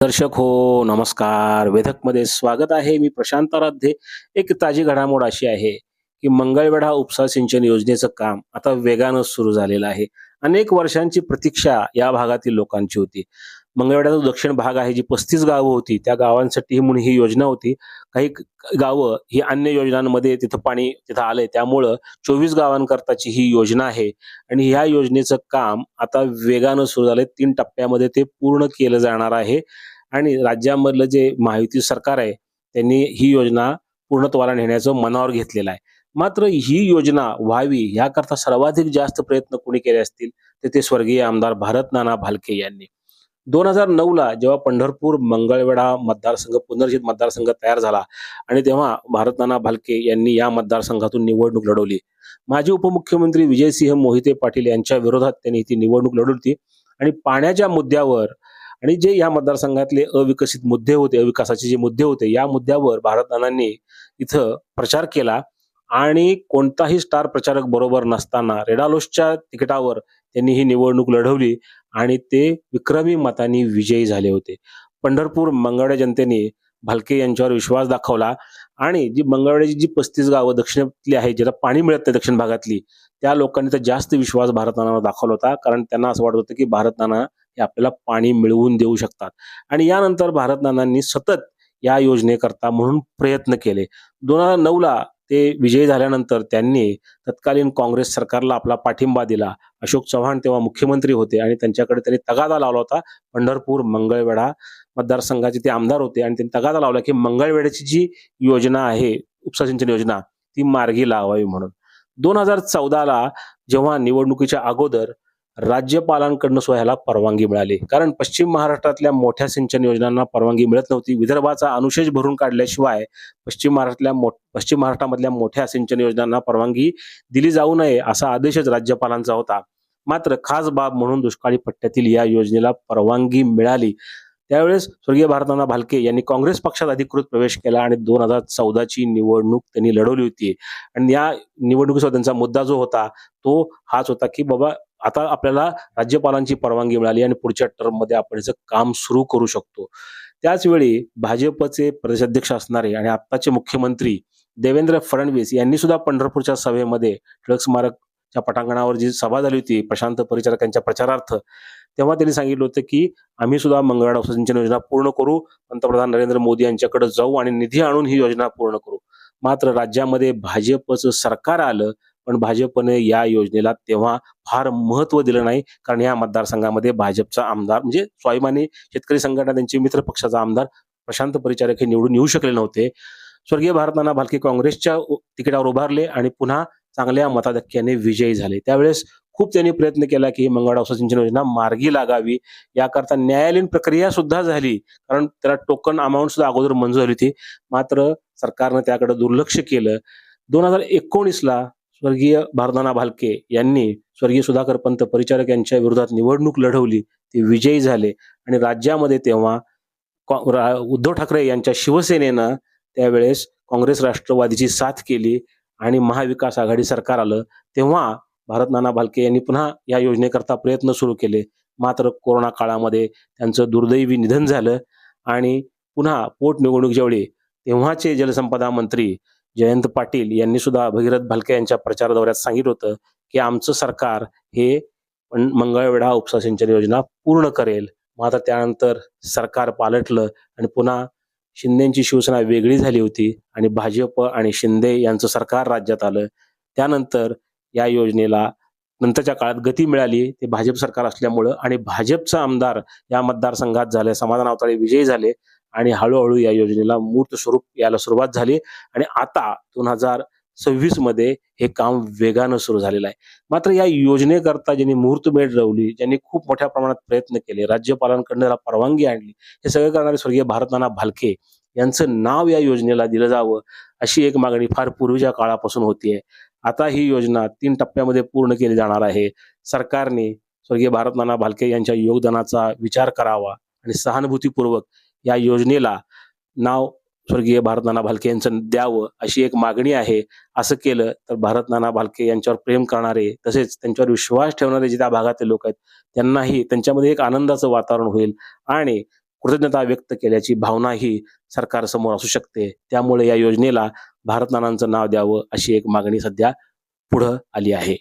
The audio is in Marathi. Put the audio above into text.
दर्शक हो नमस्कार. वेधकमध्ये स्वागत आहे. मी प्रशांत आराध्ये. एक ताजी घडामोड अशी आहे की मंगळवेढा उपसा सिंचन योजनेचं काम आता वेगानं सुरू झालेलं आहे. अनेक वर्षांची प्रतीक्षा या भागातील लोकांची होती. मंगळवेढाचा दक्षिण भाग आहे जी पस्तीस गावं होती त्या गावांसाठी म्हणून ही योजना होती. काही गावं ही अन्य योजनांमध्ये तिथं पाणी तिथं आलंय. त्यामुळं चोवीस गावांकरताची ही योजना आहे आणि ह्या योजनेचं काम आता वेगानं सुरू झालंय. तीन टप्प्यामध्ये ते पूर्ण केलं जाणार आहे. आणि राज्यामधलं जे महायुती सरकार आहे त्यांनी ही योजना पूर्णत्वाला नेण्याचं मनावर घेतलेलं आहे. मात्र ही योजना व्हावी याकरता सर्वाधिक जास्त प्रयत्न कोणी केले असतील तर ते स्वर्गीय आमदार भारत नाना भालके यांनी. दोन हजार नऊ ला जेव्हा पंढरपूर मंगळवेढा मतदारसंघ पुनर्जित मतदारसंघ तयार झाला आणि तेव्हा भारत नाना भालके यांनी या मतदारसंघातून निवडणूक लढवली. माजी उपमुख्यमंत्री विजयसिंह मोहिते पाटील यांच्या विरोधात त्यांनी ती निवडणूक लढवली आणि पाण्याच्या मुद्द्यावर आणि जे या मतदारसंघातले अविकसित मुद्दे होते अविकासाचे जे मुद्दे होते या मुद्द्यावर भारतनानांनी इथं प्रचार केला. आणि कोणताही स्टार प्रचारक बरोबर नसताना रेडालोसच्या तिकिटावर त्यांनी ही निवडणूक लढवली आणि ते विक्रमी मतांनी विजयी झाले होते. पंढरपूर मंगळवाड्या जनतेने भालके यांच्यावर विश्वास दाखवला आणि जी मंगळवाड्याची जी पस्तीस गावं दक्षिणेतली आहेत ज्याला पाणी मिळत नाही दक्षिण भागातली त्या लोकांनी तर जास्त विश्वास भारतानावर दाखवला होता. कारण त्यांना असं वाटत होतं की भारतनाना हे आपल्याला पाणी मिळवून देऊ शकतात. आणि यानंतर भारतनानांनी सतत या योजनेकरता म्हणून प्रयत्न केले. दोन हजार नऊला ते विजयी झाल्यानंतर त्यांनी तत्कालीन काँग्रेस सरकारला आपला पाठिंबा दिला. अशोक चव्हाण तेव्हा मुख्यमंत्री होते आणि त्यांच्याकडे त्यांनी तगादा लावला होता. पंढरपूर मंगळवेढा मतदारसंघाचे ते आमदार होते आणि त्यांनी तगादा लावला की मंगळवेढ्याची जी योजना आहे उपसा सिंचन योजना ती मार्गी लावावी म्हणून. दोन हजार चौदाला जेव्हा निवडणुकीच्या अगोदर राज्यपालांकडनं ह्याला परवानगी मिळाली. कारण पश्चिम महाराष्ट्रातल्या मोठ्या सिंचन योजनांना परवानगी मिळत नव्हती. विदर्भाचा अनुशेष भरून काढल्याशिवाय पश्चिम महाराष्ट्रातल्या मो पश्चिम महाराष्ट्रामधल्या मोठ्या सिंचन योजनांना परवानगी दिली जाऊ नये असा आदेशच राज्यपालांचा होता. मात्र खास बाब म्हणून दुष्काळी पट्ट्यातील या योजनेला परवानगी मिळाली. त्यावेळेस स्वर्गीय भारताना भालके यांनी काँग्रेस पक्षात अधिकृत प्रवेश केला आणि दोन हजार चौदाची निवडणूक त्यांनी लढवली होती. आणि या निवडणुकीसह त्यांचा मुद्दा जो होता तो हाच होता की बाबा आता आपल्याला राज्यपालांची परवानगी मिळाली आणि पुढच्या टर्ममध्ये आपण याचं काम सुरू करू शकतो. त्याचवेळी भाजपचे प्रदेशाध्यक्ष असणारे आणि आत्ताचे मुख्यमंत्री देवेंद्र फडणवीस यांनी सुद्धा पंढरपूरच्या सभेमध्ये टिळक स्मारकच्या पटांगणावर जी सभा झाली होती प्रशांत परिचारक यांच्या प्रचारार्थ तेव्हा त्यांनी सांगितलं होतं की आम्ही सुद्धा मंगळवार सिंचन योजना पूर्ण करू पंतप्रधान नरेंद्र मोदी यांच्याकडे जाऊ आणि निधी आणून ही योजना पूर्ण करू. मात्र राज्यामध्ये भाजपचं सरकार आलं पण भाजपने या योजनेला तेव्हा फार महत्त्व दिलं नाही. कारण या मतदारसंघामध्ये भाजपचा आमदार म्हणजे स्वाभिमानी शेतकरी संघटना त्यांचे मित्र पक्षाचा आमदार प्रशांत परिचारक हे निवडून येऊ शकले नव्हते. स्वर्गीय भारतांना भालके काँग्रेसच्या तिकिटावर उभारले आणि पुन्हा चांगल्या मताधक्याने विजयी झाले. त्यावेळेस खूप त्यांनी प्रयत्न केला की मंगळ उपसा सिंचन योजना मार्गी लागावी. याकरता न्यायालयीन प्रक्रिया सुद्धा झाली. कारण त्याला टोकन अमाऊंट सुद्धा अगोदर मंजूर झाली होती. मात्र सरकारनं त्याकडे दुर्लक्ष केलं. दोन हजार एकोणीसला स्वर्गीय भारदाना भालके यांनी स्वर्गीय सुधाकर पंत परिचारक यांच्या विरोधात निवडणूक लढवली. ते विजयी झाले. आणि राज्यामध्ये तेव्हा रा- उद्धव ठाकरे यांच्या शिवसेनेनं त्यावेळेस काँग्रेस राष्ट्रवादीची साथ केली आणि महाविकास आघाडी सरकार आलं. तेव्हा भारत नाना भालके यांनी पुन्हा या योजनेकरता प्रयत्न सुरू केले. मात्र कोरोना काळामध्ये त्यांचं दुर्दैवी निधन झालं. आणि पुन्हा पोटनिवडणूक वेळी तेव्हाचे जलसंपदा मंत्री जयंत पाटील यांनी सुद्धा भगीरथ भालके यांच्या प्रचार दौऱ्यात सांगितलं होतं की आमचं सरकार हे मंगळवेढा उपसा सिंचन योजना पूर्ण करेल. मात्र त्यानंतर सरकार पालटलं आणि पुन्हा शिंदेची शिवसेना वेगळी झाली होती आणि भाजप आणि शिंदे यांचं सरकार राज्यात आलं. त्यानंतर या योजनेला नंतरच्या काळात गती मिळाली. ते भाजप सरकार असल्यामुळं आणि भाजपचा आमदार या मतदारसंघात झाले समाधान अवताळे विजयी झाले. आणि हळूहळू या योजनेला मूर्त स्वरूप यायला सुरुवात झाली आणि आता दोन हजार सव्वीसमध्ये हे काम वेगानं सुरू झालेलं आहे. मात्र या योजनेकरता ज्यांनी मुहूर्तमेढ रवली ज्यांनी खूप मोठ्या प्रमाणात प्रयत्न केले राज्यपालांकडनं त्याला परवानगी आणली हे सगळे करणारे स्वर्गीय भारतनाना भालके यांचं नाव या योजनेला दिलं जावं अशी एक मागणी फार पूर्वीच्या काळापासून होतीये. आता ही योजना तीन टप्प्यामध्ये पूर्ण केली जाणार आहे. सरकारने स्वर्गीय भारतनाना भालके यांच्या योगदानाचा विचार करावा आणि सहानुभूतीपूर्वक या योजनेला नाव स्वर्गीय भारतनाना भालके यांचं द्यावं अशी एक मागणी आहे. असं केलं तर भारतनाना भालके यांच्यावर प्रेम करणारे तसेच त्यांच्यावर विश्वास ठेवणारे जे त्या भागातील लोक आहेत त्यांनाही त्यांच्यामध्ये एक आनंदाचं वातावरण होईल आणि कृतज्ञता व्यक्त केल्याची भावनाही सरकारसमोर असू शकते. त्यामुळे या योजनेला भारत नानांचं नाव द्यावं अशी एक मागणी सध्या पुढं आली आहे.